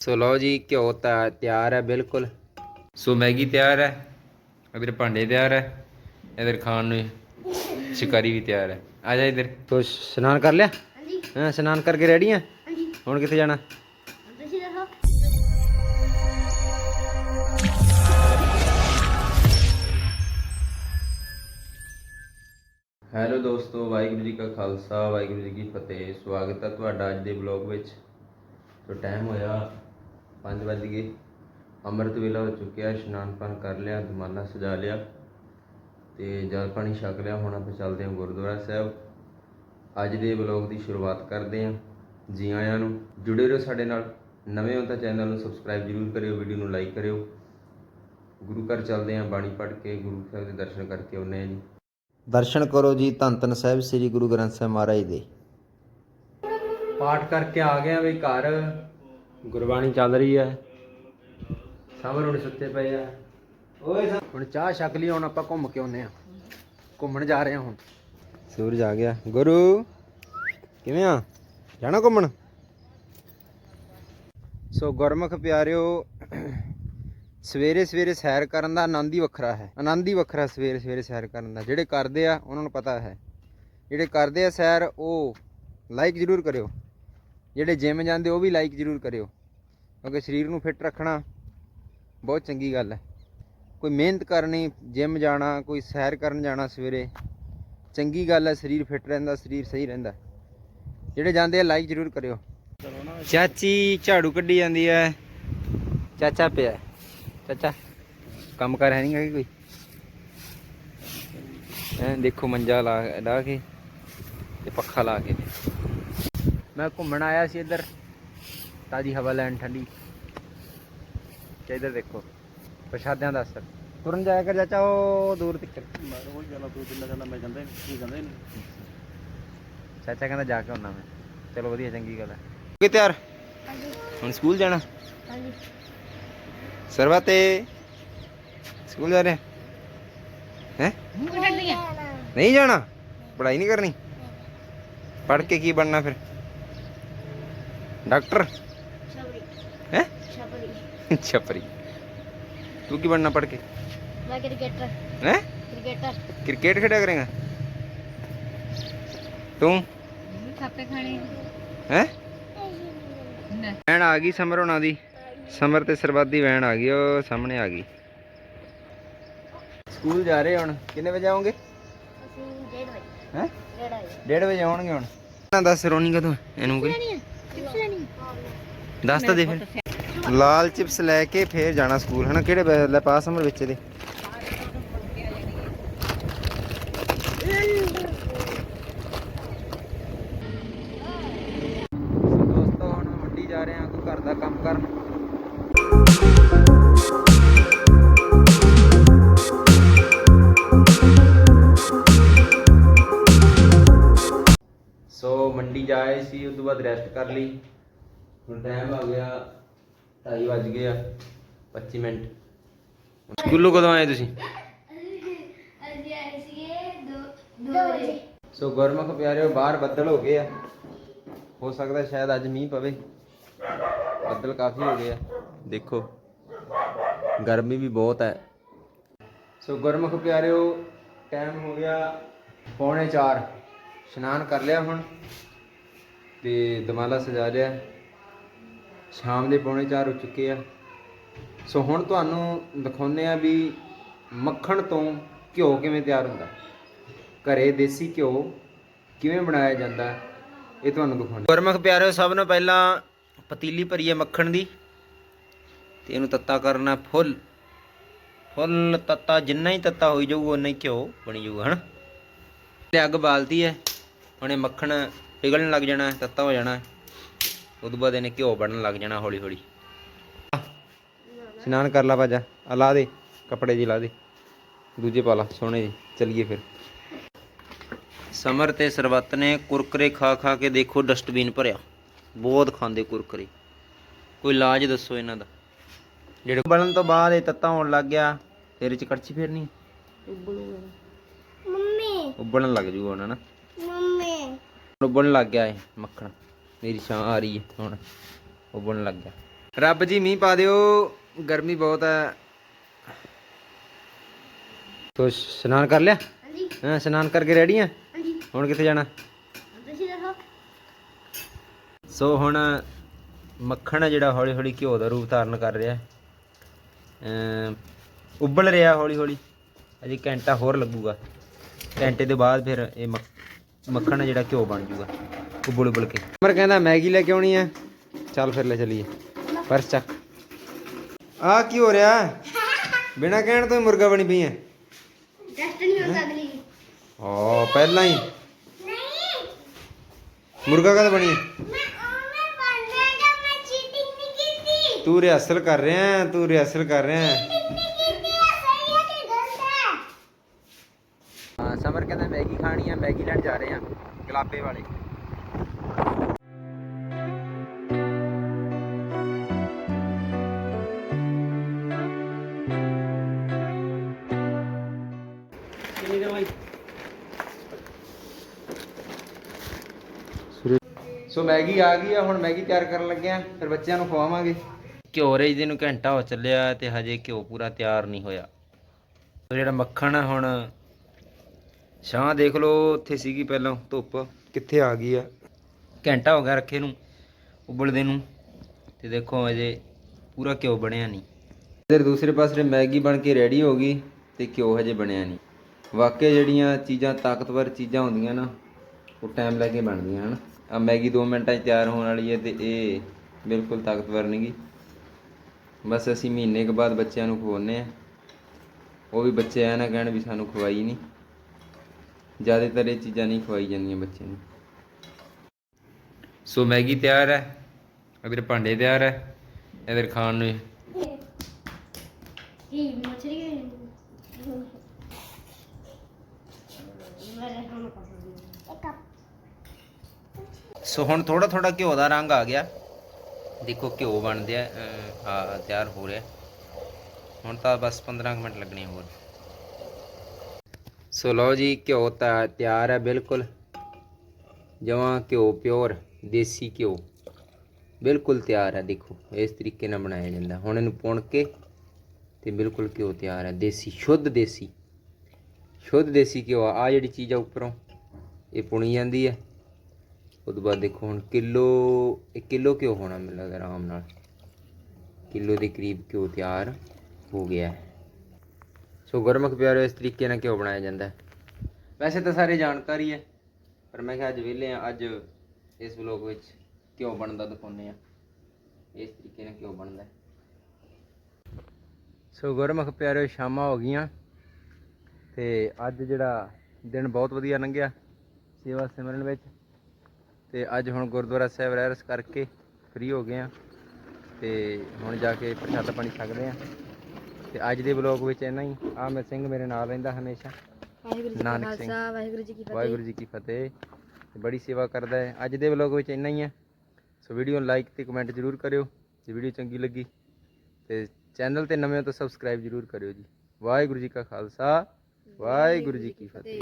ਸੋ ਲਓ ਜੀ ਘਿਓ ਤਾਂ ਤਿਆਰ ਹੈ ਬਿਲਕੁਲ। ਸੋ ਮੈਗੀ ਤਿਆਰ ਹੈ ਇਧਰ ਭਾਂਡੇ ਤਿਆਰ ਹੈ ਇਧਰ ਖਾਣ ਨੂੰ ਸ਼ਿਕਾਰੀ ਵੀ ਤਿਆਰ ਹੈ। ਆ ਜਾ ਇਧਰ। ਤੋ ਇਸ਼ਨਾਨ ਕਰ ਲਿਆ? ਹਾਂਜੀ। ਹਾਂ ਇਸ਼ਨਾਨ ਕਰਕੇ ਰੈਡੀ ਆ? ਹਾਂਜੀ। ਹੁਣ ਕਿੱਥੇ ਜਾਣਾ? ਤੁਸੀਂ ਦੱਸੋ। ਹੈਲੋ ਦੋਸਤੋ ਵਾਹਿਗੁਰੂ ਜੀ ਕਾ ਖਾਲਸਾ ਵਾਹਿਗੁਰੂ ਜੀ ਕੀ ਫਤਿਹ। ਸਵਾਗਤ ਹੈ ਤੁਹਾਡਾ ਅੱਜ ਦੇ ਬਲੌਗ ਵਿੱਚ। ਸੋ ਟਾਈਮ ਹੋਇਆ 5 ਵੱਜ ਗਏ। ਅੰਮ੍ਰਿਤ ਵੇਲਾ ਹੋ ਚੁੱਕਿਆ, ਇਸ਼ਨਾਨ ਪਾਣ ਕਰ ਲਿਆ ਦਮਾਲਾ ਸਜਾ ਲਿਆ ਤੇ ਜਲ ਪਾਣੀ ਛਕ ਲਿਆ। ਹੁਣ ਆਪਾਂ ਚੱਲਦੇ ਹਾਂ ਗੁਰਦੁਆਰਾ ਸਾਹਿਬ। ਅੱਜ ਦੇ ਬਲੌਗ ਦੀ ਸ਼ੁਰੂਆਤ ਕਰਦੇ ਹਾਂ। ਜੀ ਆਇਆਂ ਨੂੰ ਜੁੜੇ ਰਹੋ ਸਾਡੇ ਨਾਲ। ਨਵੇਂ ਹੋ ਤਾਂ ਚੈਨਲ ਨੂੰ ਸਬਸਕ੍ਰਾਈਬ ਜਰੂਰ ਕਰਿਓ, ਵੀਡੀਓ ਨੂੰ ਲਾਈਕ ਕਰਿਓ। ਗੁਰੂ ਘਰ ਚੱਲਦੇ ਹਾਂ ਬਾਣੀ ਪੜ੍ਹ ਕੇ, ਗੁਰੂ ਸਾਹਿਬ ਦੇ ਦਰਸ਼ਨ ਕਰਕੇ ਆਉਂਦੇ ਹਾਂ ਜੀ। ਦਰਸ਼ਨ ਕਰੋ ਜੀ ਧੰਨ ਧੰਨ ਸਾਹਿਬ, ਸ੍ਰੀ ਗੁਰੂ ਗ੍ਰੰਥ ਸਾਹਿਬ ਮਹਾਰਾਜ ਦੇ। ਪਾਠ ਕਰਕੇ ਆ ਗਏ ਆ ਵੀ ਘਰ। ਗੁਰਬਾਣੀ ਚੱਲ ਰਹੀ ਹੈ। ਸਾਹਮਣੇ ਹੁਣ ਸੁੱਤੇ ਪਏ ਆ। ਓਏ ਹੁਣ ਚਾਹ ਛਕ ਲਈ ਹੁਣ ਆਪਾਂ ਘੁੰਮ ਕੇ ਆਉਨੇ ਆ ਘੁੰਮਣ ਜਾ ਰਹੇ ਆ ਹੁਣ। ਸੂਰਜ ਆ ਗਿਆ। ਗੁਰੂ ਕਿਵੇਂ ਆ? ਜਾਣਾ ਘੁੰਮਣ? ਸੋ ਗੁਰਮੁਖ ਪਿਆਰਿਓ ਸਵੇਰੇ ਸਵੇਰੇ ਸੈਰ ਕਰਨ ਦਾ ਆਨੰਦ ਹੀ ਵੱਖਰਾ ਹੈ। ਆਨੰਦ ਹੀ ਵੱਖਰਾ ਸਵੇਰੇ ਸਵੇਰੇ ਸੈਰ ਕਰਨ ਦਾ। ਜਿਹੜੇ ਕਰਦੇ ਆ ਉਹਨਾਂ ਨੂੰ ਪਤਾ ਹੈ। ਜਿਹੜੇ ਕਰਦੇ ਆ ਸੈਰ ਉਹ ਲਾਈਕ ਜ਼ਰੂਰ ਕਰਿਓ। ਜਿਹੜੇ ਜਿਮ ਜਾਂਦੇ ਉਹ ਵੀ ਲਾਈਕ ਜ਼ਰੂਰ ਕਰਿਓ, ਕਿਉਂਕਿ ਸਰੀਰ ਨੂੰ ਫਿੱਟ ਰੱਖਣਾ ਬਹੁਤ ਚੰਗੀ ਗੱਲ ਹੈ। ਕੋਈ ਮਿਹਨਤ ਕਰਨੀ, ਜਿਮ ਜਾਣਾ, ਕੋਈ ਸੈਰ ਕਰਨ ਜਾਣਾ ਸਵੇਰੇ, ਚੰਗੀ ਗੱਲ ਹੈ, ਸਰੀਰ ਫਿੱਟ ਰਹਿੰਦਾ, ਸਰੀਰ ਸਹੀ ਰਹਿੰਦਾ। ਜਿਹੜੇ ਜਾਂਦੇ ਆ ਲਾਈਕ ਜ਼ਰੂਰ ਕਰਿਓ। ਚਾਚੀ ਝਾੜੂ ਕੱਢੀ ਜਾਂਦੀ ਹੈ। ਚਾਚਾ ਪਿਆ ਚਾਚਾ, ਕੰਮ ਕਰ ਹੈ ਨਹੀਂ ਕੋਈ? ਐ ਦੇਖੋ ਮੰਜਾ ਲਾ ਲਾ ਕੇ ਤੇ ਪੱਖਾ ਲਾ ਕੇ। ਮੈਂ ਘੁੰਮਣ ਆਇਆ ਸੀ ਇੱਧਰ ਤਾਜੀ ਹਵਾ ਲੈਣ ਠੰਡੀ। ਤੇ ਇੱਧਰ ਦੇਖੋ ਪ੍ਰਸ਼ਾਦਿਆਂ ਦਾ ਅਸਰ। ਤੁਰਨ ਜਾਇਆ ਕਰ ਚਾਚਾ ਉਹ ਦੂਰ ਤੱਕ। ਮੈਂ ਉਹ ਜਾਣਾ ਤੂੰ ਜਿੰਨਾ ਜਾਂਦਾ ਮੈਂ ਜਾਂਦਾ ਨਹੀਂ ਜਾਂਦਾ ਹੀ ਨਹੀਂ। ਚਾਚਾ ਕਹਿੰਦਾ ਜਾ ਕੇ ਆਉਣਾ ਮੈਂ। ਚਲੋ ਵਧੀਆ ਚੰਗੀ ਗੱਲ ਹੈ ਕਿ ਤਿਆਰ? ਹਾਂਜੀ। ਹੁਣ ਸਕੂਲ ਜਾਣਾ? ਹਾਂਜੀ। ਸਰਵਾ ਤੇ ਸਕੂਲ ਜਾ ਰਿਹਾ? ਹੈ? ਨਹੀਂ ਜਾਣਾ? ਪੜ੍ਹਾਈ ਨਹੀਂ ਕਰਨੀ? ਪੜ੍ਹ ਕੇ ਕੀ ਬਣਨਾ ਫਿਰ? ਡਾਕਟਰ ਸ਼ਬਰੀ ਹੈ ਸ਼ਬਰੀ ਛਪਰੀ ਤੂੰ ਕੀ ਬਣਨਾ ਪੜ੍ਹ ਕੇ ਮੈਂ ਕ੍ਰਿਕਟਰ ਹੈ ਕ੍ਰਿਕਟਰ ਕ੍ਰਿਕਟ ਖੇਡਿਆ ਕਰੇਗਾ ਤੂੰ ਖਾਪੇ ਖਾਣੇ ਹੈ ਵੈਨ ਆ ਗਈ ਸਮਰ ਹੋਣਾ ਦੀ ਸਮਰ ਤੇ ਸਰਬੱਤ ਦੀ ਵੈਨ ਆ ਗਈ ਉਹ ਸਾਹਮਣੇ ਆ ਗਈ ਸਕੂਲ ਜਾ ਰਹੇ ਹੁਣ ਕਿੰਨੇ ਵਜੇ ਆਉਂਗੇ ਅਸੀਂ 1:30 ਵਜੇ। ਹੈ? 1:30 ਵਜੇ। 1:30 ਵਜੇ ਆਉਣਗੇ ਹੁਣ। ਨਾ ਦੱਸ ਰੋਣੀ ਕਦੋਂ ਇਹਨੂੰ ਕੋਈ ਲੈਣੀ ਹੈ ਚਿਪਸ ਲੈਣੀ ਦੱਸ ਤਾਂ ਦੇ ਫਿਰ। ਲਾਲ ਚਿਪਸ ਲੈ ਕੇ ਫੇਰ ਜਾਣਾ ਸਕੂਲ, ਹਨਾ? ਕਿਹੜੇ ਲੈ ਪਾਸ ਸਮਰ ਵਿੱਚ ਦੇ ਮੰਡੀ ਜਾਏ ਸੀ ਉਸ ਤੋਂ ਬਾਅਦ ਰੈਸਟ ਕਰ ਲਈ। ਹੁਣ ਟਾਈਮ ਆ ਗਿਆ 2:30 ਵੱਜ ਗਏ ਆ 25 ਮਿੰਟ। ਸਕੂਲੋਂ ਕਦੋਂ ਆਏ ਤੁਸੀਂ? ਅਸੀਂ ਆਏ ਸੀਗੇ 2 ਵਜੇ। ਸੋ ਗੁਰਮੁਖ ਪਿਆਰਿਓ ਬਾਹਰ ਬੱਦਲ ਹੋ ਗਏ ਆ। ਹੋ ਸਕਦਾ ਸ਼ਾਇਦ ਅੱਜ ਮੀਂਹ ਪਵੇ। ਬੱਦਲ ਕਾਫੀ ਹੋ ਗਏ ਆ। ਦੇਖੋ ਗਰਮੀ ਵੀ ਬਹੁਤ ਹੈ। ਸੋ ਗੁਰਮੁਖ ਪਿਆਰਿਓ ਟਾਈਮ ਹੋ ਗਿਆ ਪੌਣੇ 4 ਇਸ਼ਨਾਨ ਕਰ ਲਿਆ ਹੁਣ। ਤੇ ਦਮਾਲਾ ਸਜਾ ਲਿਆ। ਸ਼ਾਮ ਦੇ ਪੌਣੇ 4 ਹੋ ਚੁੱਕੇ ਆ। ਸੋ ਹੁਣ ਤੁਹਾਨੂੰ ਦਿਖਾਉਂਦੇ ਆ ਵੀ ਮੱਖਣ ਤੋਂ ਘਿਓ ਕਿਵੇਂ ਤਿਆਰ ਹੁੰਦਾ। ਘਰੇ ਦੇਸੀ ਘਿਓ ਕਿਵੇਂ ਬਣਾਇਆ ਜਾਂਦਾ, ਇਹ ਤੁਹਾਨੂੰ ਦਿਖਾਉਂਦੇ ਗੁਰਮੁਖ ਪਿਆਰਿਓ, ਸਭ ਨੂੰ ਪਹਿਲਾਂ ਪਤੀਲੀ ਭਰੀ ਹੈ ਮੱਖਣ ਦੀ। ਤੇ ਇਹਨੂੰ ਤੱਤਾ ਕਰਨਾ ਫੁੱਲ। ਫੁੱਲ ਤੱਤਾ, ਜਿੰਨਾ ਹੀ ਤੱਤਾ ਹੋਈ ਜਾਊਗਾ ਉਨਾ ਹੀ ਘਿਓ ਬਣੀ ਜਾਊਗਾ, ਹਨਾ? ਤੇ ਅੱਗ ਬਾਲਦੀ ਹੈ। ਹੁਣ ਇਹ ਮੱਖਣ ਪਿਘਲਣ ਲੱਗ ਜਾਣਾ ਤੱਤਾ ਹੋ ਜਾਣਾ। ਉਦੋਂ ਬਾਅਦ ਇਹਨੇ ਘਿਓ ਬਣਨ ਲੱਗ ਜਾਣਾ ਹੌਲੀ ਹੌਲੀ। ਇਸ਼ਨਾਨ ਕਰ ਲਾ ਭਾਜਾ ਆ ਲਾ ਦੇ ਕੱਪੜੇ ਜੀ ਲਾ ਦੇ। ਦੂਜੇ ਪਾ ਲਾ ਸੋਹਣੇ ਜੀ ਚਲਿਏ ਫਿਰ। ਸਮਰ ਤੇ ਸਰਬੱਤ ਨੇ ਕੁਰਕਰੇ ਖਾ ਖਾ ਕੇ ਦੇਖੋ ਡਸਟਬਿਨ ਭਰਿਆ। ਬਹੁਤ ਖਾਂਦੇ ਕੁਰਕਰੇ। ਕੋਈ ਇਲਾਜ ਦੱਸੋ ਇਹਨਾਂ ਦਾ। ਜਿਹੜੇ ਬਣਨ ਤੋਂ ਬਾਅਦ ਇਹ ਤੱਤਾ ਹੋਣ ਲੱਗ ਗਿਆ ਫਿਰ ਇਹ ਚ ਕੜਛੀ ਫੇਰਨੀ? ਮੰਮੀ। ਉਬਲਣ ਲੱਗ ਜੂਗਾ ਹੁਣ ਨਾ? ਮੰਮੀ। ਉਬਲਣ ਲੱਗ ਗਿਆ ਇਹ ਮੱਖਣ। ਮੇਰੀ ਛਾਂ ਆ ਰਹੀ ਹੈ ਹੁਣ। ਉਬਲਣ ਲੱਗ ਗਿਆ। ਰੱਬ ਜੀ ਮੀਂਹ ਪਾ ਦਿਓ। ਗਰਮੀ ਬਹੁਤ ਹੈ। ਤੋ ਇਸ਼ਨਾਨ ਕਰ ਲਿਆ? ਹਾਂਜੀ। ਹਾਂ ਇਸ਼ਨਾਨ ਕਰਕੇ ਰੈਡੀ ਆ ਹਾਂਜੀ। ਹੁਣ ਕਿੱਥੇ ਜਾਣਾ? ਤੁਸੀਂ ਦੱਸੋ। ਸੋ ਹੁਣ ਮੱਖਣ ਹੈ ਜਿਹੜਾ ਹੌਲੀ ਹੌਲੀ ਘਿਓ ਦਾ ਰੂਪ ਧਾਰਨ ਕਰ ਰਿਹਾ ਹੈ। ਉਬਲ ਰਿਹਾ ਹੌਲੀ ਹੌਲੀ ਅਜੇ ਘੰਟਾ ਹੋਰ ਲੱਗੂਗਾ। ਘੰਟੇ ਦੇ ਬਾਅਦ ਫਿਰ ਇਹ ਮੱਖਣ ਹੈ ਜਿਹੜਾ ਘਿਓ ਬਣ ਜਾਊਗਾ ਉਬਲ ਉਬਲ ਕੇ। ਮਰ ਕਹਿੰਦਾ ਮੈਗੀ ਲੈ ਕੇ ਆਉਣੀ ਹੈ। ਚੱਲ ਫਿਰ ਲੈ ਚਲੀਏ। ਪਰਸ ਚੱਕ। ਆ ਕੀ ਹੋ ਰਿਹਾ? ਬਿਨਾ ਕਹਿਣ ਤੋਂ ਹੀ ਮੁਰਗਾ ਬਣੀ ਪਈ ਹੈ। ਟੈਸਟ ਨਹੀਂ ਹੋ ਸਕਦੀ ਓ ਪਹਿਲਾਂ ਹੀ। ਨਹੀਂ। ਮੁਰਗਾ ਕਦ ਬਣੀ ਹੈ? ਮੈਂ ਉਹਨੇ ਬਣਦਾ ਜਦ ਮੈਂ ਚੀਟਿੰਗ ਨਹੀਂ ਕੀਤੀ। ਤੂੰ ਰਿਹਰਸਲ ਕਰ ਰਿਹਾ ਹੈ ਤੂੰ ਰਿਹਰਸਲ ਕਰ ਰਿਹਾ ਹੈ ਚੀਟਿੰਗ ਨਹੀਂ ਕੀਤੀ ਹੈ ਸਹੀ ਹੈ ਕਿ ਗਲਤ ਹੈ ਹਾਂ ਸਮਰ ਕਹਿੰਦਾ ਮੈਗੀ ਖਾਣੀ ਆ ਮੈਗੀ ਲੈਣ ਜਾ ਰਹੇ ਆ ਗਲਾਬੇ ਵਾਲੇ। ਸੋ ਮੈਗੀ ਆ ਗਈ ਆ, ਹੁਣ ਮੈਗੀ ਤਿਆਰ ਕਰਨ ਲੱਗੇ ਆ ਫਿਰ ਬੱਚਿਆਂ ਨੂੰ ਖਵਾਵਾਂਗੇ। ਘਿਓ ਰੇ ਜੀ ਨੂੰ ਘੰਟਾ ਹੋ ਚੱਲਿਆ ਤੇ ਹਜੇ ਘਿਓ ਪੂਰਾ ਤਿਆਰ ਨਹੀਂ ਹੋਇਆ। ਸੋ ਜਿਹੜਾ ਮੱਖਣ ਆ ਹੁਣ ਛਾਂ ਦੇਖ ਲਓ ਉੱਥੇ ਸੀਗੀ ਪਹਿਲਾਂ ਧੁੱਪ। ਕਿੱਥੇ ਆ ਗਈ ਆ? ਘੰਟਾ ਹੋ ਗਿਆ ਰੱਖੇ ਨੂੰ ਉਬਲਦੇ ਨੂੰ। ਤੇ ਦੇਖੋ ਅਜੇ ਪੂਰਾ ਘਿਓ ਬਣਿਆ ਨਹੀਂ। ਇਧਰ ਦੂਸਰੇ ਪਾਸੇ ਮੈਗੀ ਬਣ ਕੇ ਰੈਡੀ ਹੋ ਗਈ ਤੇ ਘਿਓ ਹਜੇ ਬਣਿਆ ਨਹੀਂ। ਵਾਕਿਆ ਜਿਹੜੀਆਂ ਚੀਜ਼ਾਂ ਤਾਕਤਵਰ ਚੀਜ਼ਾਂ ਹੁੰਦੀਆਂ ਨਾ ਉਹ ਟਾਈਮ ਲੈ ਕੇ ਬਣਦੀਆਂ ਹਨ। ਆ ਮੈਗੀ 2 ਮਿੰਟਾਂ 'ਚ ਤਿਆਰ ਹੋਣ ਵਾਲੀ ਹੈ ਤੇ ਇਹ ਬਿਲਕੁਲ ਤਾਕਤਵਰ ਨਹੀਂਗੀ ਬਸ ਅਸੀਂ ਮਹੀਨੇ ਕੁ ਬਾਅਦ ਬੱਚਿਆਂ ਨੂੰ ਖਵਾਉਂਦੇ ਆ ਉਹ ਵੀ ਬੱਚੇ ਐ ਨਾ ਕਹਿਣ ਵੀ ਸਾਨੂੰ ਖਵਾਈ ਨਹੀਂ। ਜ਼ਿਆਦਾਤਰ ਇਹ ਚੀਜ਼ਾਂ ਨਹੀਂ ਖਵਾਈ ਜਾਂਦੀਆਂ ਬੱਚੇ ਨੂੰ। ਸੋ ਮੈਗੀ ਤਿਆਰ ਹੈ ਇਧਰ ਭਾਂਡੇ ਤਿਆਰ ਹੈ ਇਧਰ ਖਾਣ ਨੂੰ ਇਹ ਮਛਲੀ ਮੇਰੇ ਹਮ ਇੱਕ ਸੋ ਹੁਣ ਥੋੜਾ ਥੋੜਾ ਘਿਓ ਦਾ ਰੰਗ ਆ ਗਿਆ। ਦੇਖੋ ਘਿਓ ਬਣਦਿਆ ਆ ਤਿਆਰ ਹੋ ਰਿਹਾ। ਹੁਣ ਤਾਂ ਬਸ 15 ਕੁ ਮਿੰਟ ਲੱਗਣੇ ਹੋਰ। ਸੋ ਲਓ ਜੀ, ਘਿਓ ਤਾਂ ਤਿਆਰ ਹੈ ਬਿਲਕੁਲ। ਜਮਾਂ ਘਿਓ, ਪਿਓਰ, ਦੇਸੀ ਘਿਓ। ਬਿਲਕੁਲ ਤਿਆਰ ਹੈ, ਦੇਖੋ, ਇਸ ਤਰੀਕੇ ਨਾਲ ਬਣਾਇਆ ਜਾਂਦਾ। ਹੁਣ ਇਹਨੂੰ ਪੁਣ ਕੇ ਤੇ ਬਿਲਕੁਲ ਘਿਓ ਤਿਆਰ ਹੈ, ਦੇਸੀ, ਸ਼ੁੱਧ ਦੇਸੀ। ਸ਼ੁੱਧ ਦੇਸੀ ਘਿਓ ਆ ਆਹ ਜਿਹੜੀ ਚੀਜ਼ ਆ ਉੱਪਰੋਂ, ਇਹ ਪੁਣੀ ਜਾਂਦੀ ਹੈ। ਉਹ ਤੋਂ ਬਾਅਦ ਦੇਖੋ, ਹੁਣ ਕਿਲੋ ਇੱਕ ਕਿਲੋ ਘਿਓ ਹੋਣਾ, ਮੈਨੂੰ ਲੱਗਦਾ, ਆਰਾਮ ਨਾਲ। ਕਿਲੋ ਦੇ ਕਰੀਬ ਘਿਓ ਤਿਆਰ ਹੋ ਗਿਆ ਹੈ। ਸੋ ਗੁਰਮੁਖ ਪਿਆਰੋ ਇਸ ਤਰੀਕੇ ਨਾਲ ਘਿਓ ਬਣਾਇਆ ਜਾਂਦਾ ਹੈ? ਵੈਸੇ ਤਾਂ ਸਾਰੇ ਜਾਣਕਾਰੀ ਹੈ, ਪਰ ਮੈਂ ਕਿਹਾ ਅੱਜ ਵਿਹਲੇ ਆ ਅੱਜ ਇਸ ਵਲੋਗ ਵਿੱਚ ਘਿਓ ਬਣਦਾ ਦਿਖਾਉਂਦੇ ਆ ਇਸ ਤਰੀਕੇ ਨਾਲ ਘਿਓ ਬਣਦਾ ਸੋ ਗੁਰਮੁਖ ਪਿਆਰੋ ਸ਼ਾਮਾਂ ਹੋ ਗਈਆਂ ਤੇ ਅੱਜ ਜਿਹੜਾ ਦਿਨ ਬਹੁਤ ਵਧੀਆ ਲੰਘਿਆ ਸੇਵਾ ਸਿਮਰਨ ਵਿੱਚ ਤੇ ਅੱਜ ਹੁਣ ਗੁਰਦੁਆਰਾ ਸਾਹਿਬ ਰਹਿਰਸ ਕਰਕੇ ਫ੍ਰੀ ਹੋ ਗਏ ਆ ਤੇ ਹੁਣ ਜਾ ਕੇ ਪ੍ਰਸ਼ਾਦਾ ਪਾਣੀ ਛਕਦੇ ਆ ਤੇ ਅੱਜ ਦੇ ਵਲੋਗ ਵਿੱਚ ਇੰਨਾ ਹੀ। ਆ ਮੈਂ ਸਿੰਘ ਮੇਰੇ ਨਾਲ ਰਹਿੰਦਾ ਹਮੇਸ਼ਾ। ਵਾਹਿਗੁਰੂ ਜੀ ਕਾ ਨਾਨਕ ਸਿੰਘ। ਖਾਲਸਾ ਵਾਹਿਗੁਰੂ ਜੀ ਕੀ ਫਤਿਹ। ਵਾਹਿਗੁਰੂ ਜੀ ਕੀ ਫਤਿਹ। ਤੇ ਬੜੀ ਸੇਵਾ ਕਰਦਾ ਹੈ। ਅੱਜ ਦੇ ਵਲੋਗ ਵਿੱਚ ਇੰਨਾ ਹੀ ਹੈ। ਸੋ ਵੀਡੀਓ ਨੂੰ ਲਾਈਕ ਤੇ ਕਮੈਂਟ ਜ਼ਰੂਰ ਕਰਿਓ। ਜੇ ਵੀਡੀਓ ਚੰਗੀ ਲੱਗੀ ਤੇ ਚੈਨਲ ਤੇ ਨਵੇਂ ਹੋ ਤਾਂ ਸਬਸਕ੍ਰਾਈਬ ਜ਼ਰੂਰ ਕਰਿਓ ਜੀ। ਵਾਹਿਗੁਰੂ ਜੀ ਕਾ ਖਾਲਸਾ ਵਾਹਿਗੁਰੂ ਜੀ ਕੀ ਫਤਿਹ।